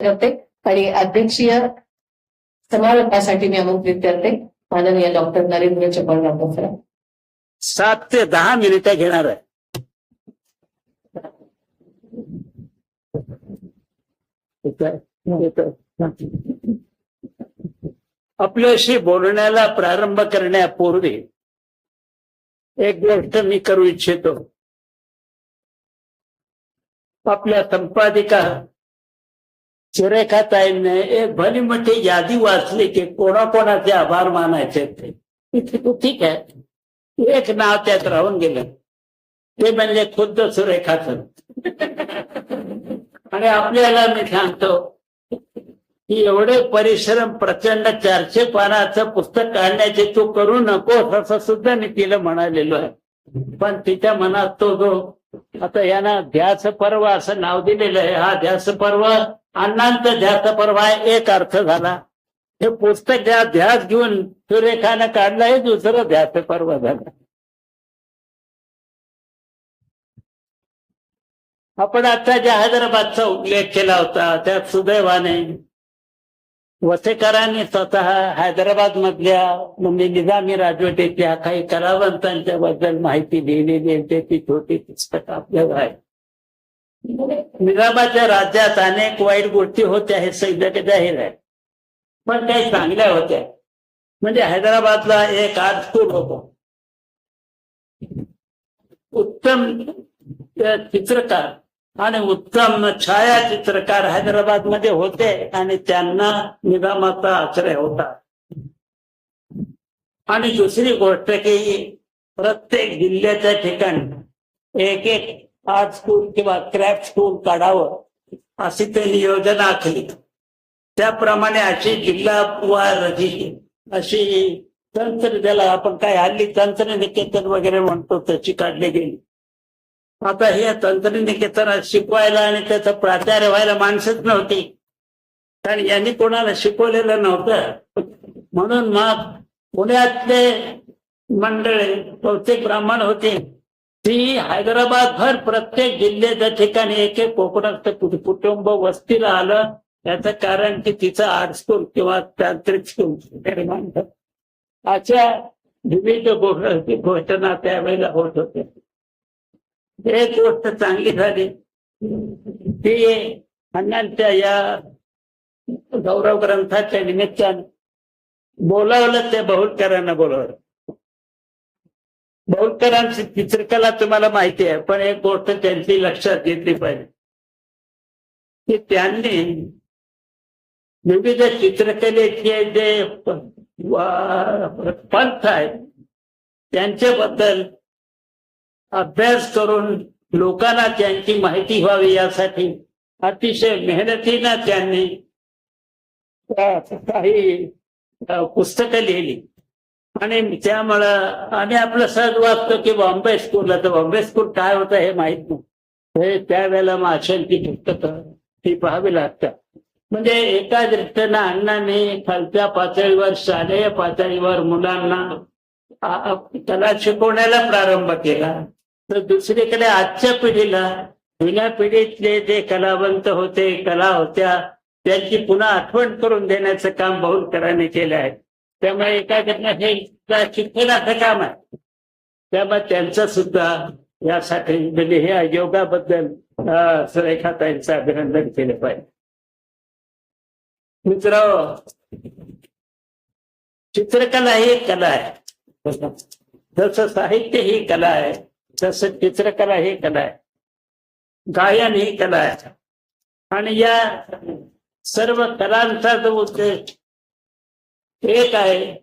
करते आणि अध्यक्षीय समारंभासाठी मी आमंत्रित करते माननीय डॉक्टर नरेंद्र चपळगावकर सर सात ते दहा मिनिटं घेणार आहे. आपल्याशी बोलण्याला प्रारंभ करण्यापूर्वी एक गोष्ट मी करू इच्छितो. आपल्या संपादिका सुरेखाताईंनी एक भली मोठी यादी वाचली की कोणाकोणाचे आभार मानायचे ते. ठीक आहे. एक नाव त्यात राहून गेलं. ते म्हणजे खुद्द सुरेखाच आणि आपल्याला मी सांगतो की एवढे परिश्रम प्रचंड चारशे पानाचं पुस्तक काढण्याचे तू करू नकोस असं सुद्धा मी तिला म्हणालेलो आहे. पण तिच्या मनात तो जो आता यांना ध्यास पर्व असं नाव दिलेलं आहे हा ध्यास पर्व अण्णांचा ध्यास पर्व आहे एक अर्थ झाला. हे पुस्तक ज्या ध्यास घेऊन सुरेखानं काढलं हे दुसरं ध्यास पर्व झालं. आपण आता ज्या हैदराबादचा उल्लेख केला होता त्यात सुदैवाने वसेकरांनी स्वतः हैदराबाद मधल्या म्हणजे निजामी राजवटीतल्या काही कलावंतांच्या बद्दल माहिती लिहिलेली आहे. त्याची छोटी पुस्तक आपल्याला आहे निजामाच्या राज्यात अनेक वाईट गोष्टी होत्या हे सैन्य जाहीर आहे. पण काही चांगल्या होत्या. म्हणजे हैदराबादला एक आर्ट स्कूल होतं. उत्तम चित्रकार आणि उत्तम छायाचित्रकार हैदराबादमध्ये होते आणि त्यांना निजामाचा आश्रय होता. आणि दुसरी गोष्ट की प्रत्येक जिल्ह्याच्या ठिकाणी एक एक आर्ट स्कूल किंवा क्राफ्ट स्कूल काढावं अशी त्यांनी योजना आखली त्याप्रमाणे अशी जिल्हावार जी अशी तंत्र ज्याला आपण काय हल्ली तंत्र निकेतन वगैरे म्हणतो तशी काढली गेली. आता हे तंत्रनिकेतनात शिकवायला आणि त्याचं प्राचार्य व्हायला माणसंच नव्हती. कारण यांनी कोणाला शिकवलेलं नव्हतं. म्हणून मग पुण्यातले मंडळे बहुतेक ब्राह्मण होते. ती हैदराबाद भर प्रत्येक जिल्ह्याच्या ठिकाणी एक एक कोकणात कुटुंब वस्तीला आलं. याचं कारण की तिचं आर्ट स्कूल किंवा तांत्रिक स्कूल निर्माण अशा विविध घोषणा त्यावेळेला होत होत्या. एक गोष्ट चांगली झाली. ती अण्णांच्या या गौरव ग्रंथाच्या निमित्तानं बोलावलं ते बहुलकरांना बोलावलं. बहुलकरांची चित्रकला तुम्हाला माहिती आहे पण एक गोष्ट त्यांची लक्षात घेतली पाहिजे. की त्यांनी विविध चित्रकलेचे जे वा- पंथ आहेत त्यांच्याबद्दल अभ्यास करून लोकांना त्यांची माहिती व्हावी यासाठी अतिशय मेहनतीनं त्यांनी काही पुस्तकं लिहिली. आणि त्यामुळं आम्ही आपलं सहज वाचतो की बॉम्बे स्कूलला. तर बॉम्बे स्कूल काय होतं हे माहीत नाही. हे त्यावेळेला माशांची पुस्तकं ती पाहावी लागतात म्हणजे एका दृष्टीनं अण्णांनी खालच्या पातळीवर शालेय पातळीवर मुलांना कला त्याला शिकवण्याला प्रारंभ केला. तर दुसरीकडे आजच्या पिढीला जुन्या पिढीतले जे कलावंत होते कला होत्या त्यांची पुन्हा आठवण करून देण्याचं काम बहुलकरांनी केलं आहे. त्यामुळे एका घटना हे शिक्षणाचं काम आहे. त्यामुळे त्यांचं सुद्धा यासाठी म्हणजे हे योगाबद्दल सुरेखा ताईंचं अभिनंदन केलं पाहिजे. मित्र चित्रकला ही एक कला आहे. जसं साहित्य ही कला आहे तसं चित्रकला ही कला आहे. गायन ही कला आहे. आणि या सर्व कलांचा जो उद्देश एक आहे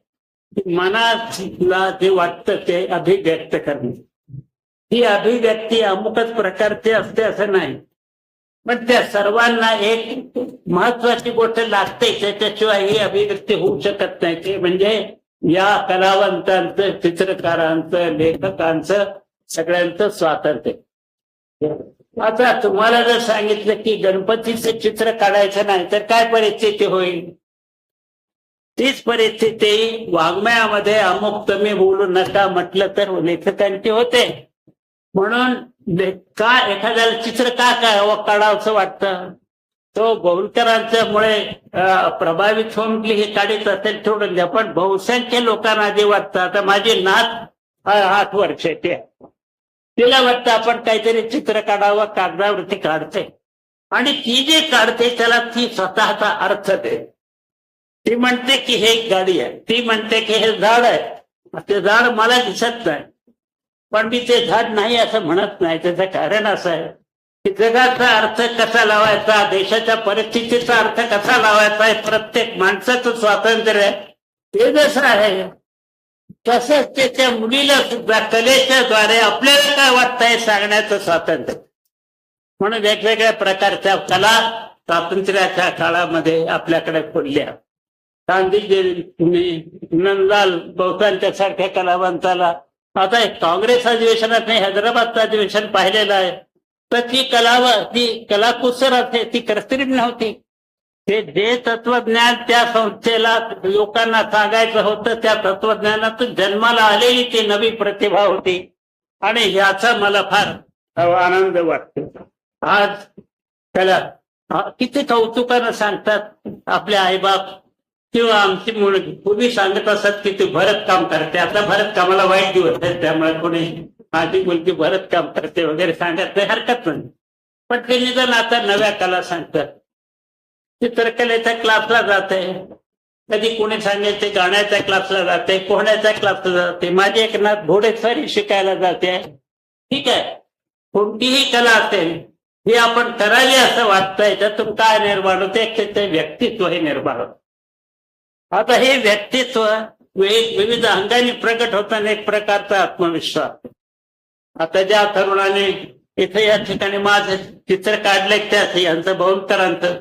मनाला जे वाटतं ते अभिव्यक्त करणे. ही अभिव्यक्ती अमुकच प्रकारची असते असं नाही. पण त्या सर्वांना एक महत्वाची गोष्ट लागते त्याच्याशिवाय ही अभिव्यक्ती होऊ शकत नाही. ते म्हणजे या कलावंतांचं चित्रकारांचं लेखकांचं सगळ्यांचं स्वातंत्र्य. आता तुम्हाला जर सांगितलं की गणपतीचं चित्र काढायचं नाही तर काय परिस्थिती होईल? तीच परिस्थिती वाङ्मयामध्ये अमुक तुम्ही बोलू नका म्हटलं तर लेखकांची होते. म्हणून का एखाद्याला चित्र का काय काढावंसं वाटतं? तो बोलकरांच्यामुळे मुळे प्रभावित होऊन हे काढीत असेल सोडून द्या. पण बहुसंख्य लोकांना आधी वाटतं. आता माझी नात आठ वर्षाची आहे. तिला वाटतं आपण काहीतरी चित्र काढावं कागदावरती काढते आणि ती जे काढते त्याला ती स्वतःचा अर्थ दे ती म्हणते की हे एक गाडी आहे. ती म्हणते की हे झाड आहे. ते झाड मला दिसत नाही. पण मी ते झाड नाही असं म्हणत नाही. त्याचं कारण असं आहे की जगाचा अर्थ कसा लावायचा देशाच्या परिस्थितीचा अर्थ कसा लावायचा आहे प्रत्येक माणसाचं स्वातंत्र्य आहे. ते जसं आहे तसंच ते त्या मुलीला सुद्धा कलेच्या द्वारे आपल्याला काय वाटतंय सांगण्याचं स्वातंत्र्य. म्हणून वेगवेगळ्या प्रकारच्या कला स्वातंत्र्याच्या काळामध्ये आपल्याकडे फुलल्या नंदलाल बहुतांच्या सारख्या कलावंताला. आता काँग्रेस अधिवेशनात नाही हैदराबादचं अधिवेशन पाहिलेलं आहे. तर ती कलाव ती कलाकुसर असते ती कृत्रिम नव्हती. ते जे तत्वज्ञान त्या संस्थेला लोकांना सांगायचं होतं त्या तत्वज्ञानातून जन्माला आलेली ती नवी प्रतिभा होती. आणि ह्याचा मला फार आनंद वाटतो. आज त्याला किती कौतुकानं सांगतात आपले आईबाप. किंवा आमची मुलगी पूर्वी सांगत असत की तू भरत काम करते. आता भरत कामाला वाईट दिवस आहे त्यामुळे कोणी माझी मुलगी भरत काम करते वगैरे सांगत नाही हरकत नाही. पण ते निदान आता नव्या कला सांगतात चित्रकलेच्या क्लासला जाते. कधी कोणी सांगायचे गाण्याच्या क्लासला जाते पोहण्याच्या क्लासला जाते. माझी एक नाथ घोडेस्वारी शिकायला जाते. ठीक आहे. कोणतीही कला असेल ही आपण करावी असं वाटतंय त्यातून काय निर्माण होते. ते व्यक्तित्व हे निर्माण होतं. आता हे व्यक्तित्व विविध अंगाने प्रकट होताना एक प्रकारचा आत्मविश्वास. आता ज्या तरुणाने इथे या ठिकाणी माझं चित्र काढले त्याच यांचं बहुतरांचं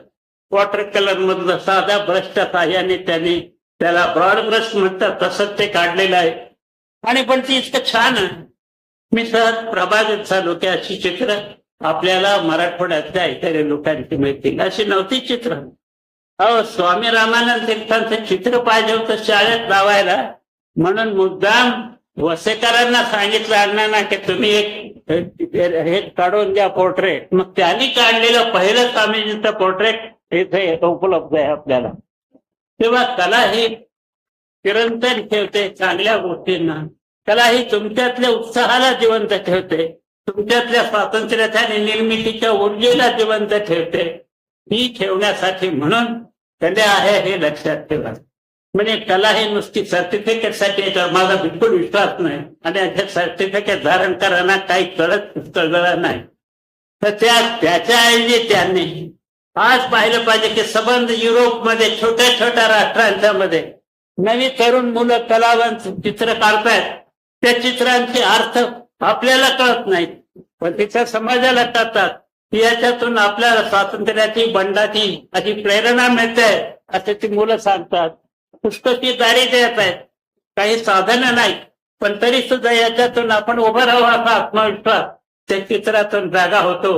वॉटर कलर मधलं साध्या ब्रशच्या साह्याने त्याने त्याला ब्रॉड ब्रश म्हणतात तसंच ते काढलेलं आहे. आणि पण ती इतकं छान मी सहज प्रभावित झालो की अशी चित्र आपल्याला मराठवाड्यातल्या इतर लोकांची मिळतील. अशी नव्हती चित्र. अहो स्वामी रामानंद तीर्थांचं चित्र पाहिजे होतं शाळेत लावायला. म्हणून मुद्दाम वसेकरांना सांगितलं अण्णांना की तुम्ही एक हे काढून द्या पोर्ट्रेट. मग त्यांनी काढलेलं पहिलं स्वामीजीचं पोर्ट्रेट इथे उपलब्ध आहे आपल्याला. तेव्हा कला ही निरंतर ठेवते चांगल्या गोष्टींना. कला ही तुमच्यातल्या उत्साहाला जिवंत ठेवते. तुमच्यातल्या स्वातंत्र्याच्या आणि निर्मितीच्या ऊर्जेला जिवंत ठेवते. मी ठेवण्यासाठी म्हणून कला आहे हे लक्षात ठेवा म्हणजे कला ही नुसती सर्टिफिकेटसाठी याच्यावर माझा बिलकुल विश्वास नाही. आणि याचे सर्टिफिकेट धारण करायला काही कळत कळलं नाही. तर त्या त्याच्याऐवजी त्यांनी आज पाहिलं पाहिजे की संबंध युरोपमध्ये छोट्या छोट्या राष्ट्रांच्या मध्ये नवी तरुण मुलं कलावंत चित्र काढतायत. त्या चित्रांचे अर्थ आपल्याला कळत नाहीत. पण तिच्या समाजाला कळतात. याच्यातून आपल्याला स्वातंत्र्याची बंडाची अशी प्रेरणा मिळते असे ती मुलं सांगतात. पुस्तकी दारी देत आहेत. काही साधनं नाही पण तरी सुद्धा याच्यातून आपण उभं राहू असा आत्मविश्वास त्या चित्रातून जागा होतो.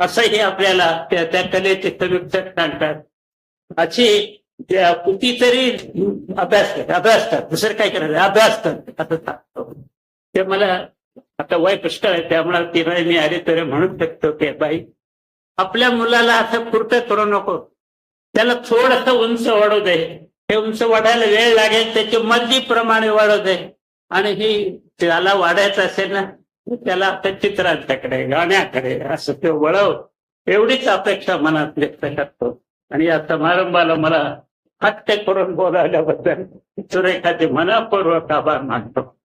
असंही आपल्याला त्या कलेचे समीक्षक सांगतात. अशी त्या कितीतरी अभ्यास अभ्यास कर. दुसरं काय करायचं? अभ्यास कर असं सांगतो. ते मला आता वय पुष्कळ आहे त्यामुळे तिला मी आले तर म्हणू शकतो की बाई आपल्या मुलाला असं पुरतं करू नको. त्याला थोडस उंच वाढू दे. हे उंच वाढायला वेळ लागेल त्याची मर्जीप्रमाणे वाढू दे. आणि ही त्याला वाढायचं असेल ना त्याला आता चित्रांच्याकडे गाण्याकडे असं ते वळव. एवढीच अपेक्षा मनात व्यक्त करतो. आणि या समारंभाला मला हत्या करून बोलावल्याबद्दल सुरेखाचे मनापूर्वक आभार मानतो.